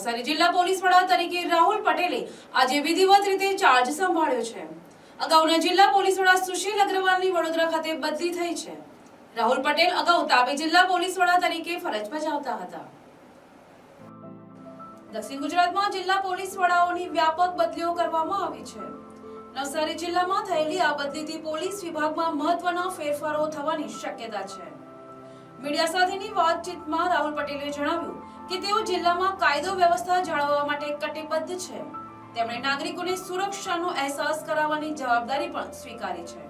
નવસારી જિલ્લા પોલીસ વડા તરીકે રાહુલ પટેલે આજે વિધિવત રીતે ચાર્જ સંભાળ્યો છે. અગાઉના જિલ્લા પોલીસ વડા સુશીલ અગ્રવાલની વડોદરા ખાતે બદલી થઈ છે. રાહુલ પટેલ અગાઉ તાપી જિલ્લા પોલીસ વડા તરીકે ફરજ બજાવતા હતા. દક્ષિણ ગુજરાતમાં જિલ્લા પોલીસ વડાઓની વ્યાપક બદલીઓ કરવામાં આવી છે. નવસારી જિલ્લામાં થયેલી આ બદલીથી પોલીસ વિભાગમાં મહત્વના ફેરફારો થવાની શક્યતા છે. મીડિયા સાથેની વાતચીતમાં રાહુલ પટેલે જણાવ્યું કે તેઓ જિલ્લામાં કાયદો વ્યવસ્થા જાળવવા માટે કટિબદ્ધ છે. તેમણે નાગરિકોને સુરક્ષાનો અહેસાસ કરાવવાની જવાબદારી પણ સ્વીકારી છે.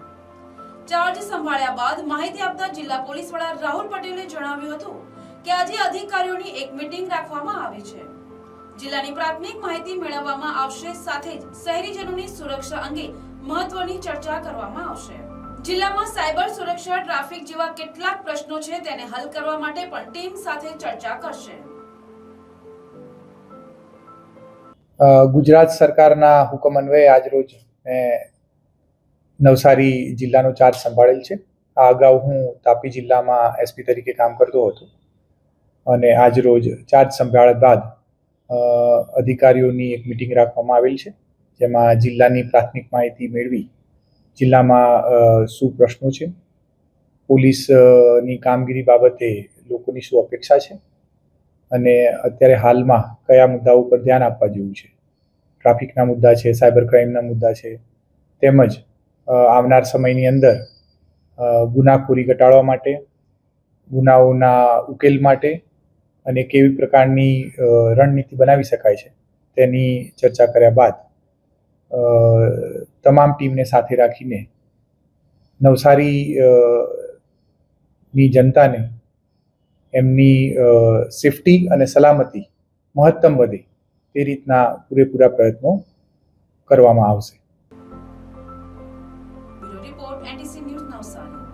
ચાર્જ સંભાળ્યા બાદ માહિતી આપતા જિલ્લા પોલીસ વડા રાહુલ પટેલે જણાવ્યું હતું કે આજે અધિકારીઓની એક મીટિંગ રાખવામાં આવી છે. જિલ્લાની પ્રાથમિક માહિતી મેળવવામાં આવશે, સાથે જ શહેરીજનોની સુરક્ષા અંગે મહત્વની ચર્ચા કરવામાં આવશે. જિલ્લામાં સાયબર સુરક્ષા, ટ્રાફિક જેવા કેટલાક પ્રશ્નો છે તેને હલ કરવા માટે પણ ટીમ સાથે ચર્ચા કરશે. ગુજરાત સરકારના હુકમ અન્વયે આજરોજ નવસારી જિલ્લાનો ચાર્જ સંભાળેલ છે. આ અગાઉ હું તાપી જિલ્લામાં એસપી તરીકે કામ કરતો હતો અને આજરોજ ચાર્જ સંભાળ્યા બાદ અધિકારીઓની એક મિટિંગ રાખવામાં આવેલ છે, જેમાં જિલ્લાની પ્રાથમિક માહિતી મેળવી જિલ્લામાં શું પ્રશ્નો છે? પોલીસની કામગીરી બાબતે લોકોની શું અપેક્ષા છે? અને અત્યારે હાલમાં કયા મુદ્દાઓ પર ધ્યાન આપવા જેવું છે? ટ્રાફિકના મુદ્દા છે, સાયબર ક્રાઇમના મુદ્દા છે, તેમજ આવનાર સમયની અંદર ગુનાખોરી ઘટાડવા માટે, ગુનાઓના ઉકેલ માટે અને કેવી પ્રકારની રણનીતિ બનાવી શકાય છે તેની ચર્ચા કર્યા બાદ તમામ ટીમને સાથે રાખીને નવસારી ની જનતાને એમની સેફટી અને સલામતી મહત્તમ વધે તે રીતના પૂરેપૂરા પ્રયત્નો કરવામાં આવશે. Report, NTC news Navsari.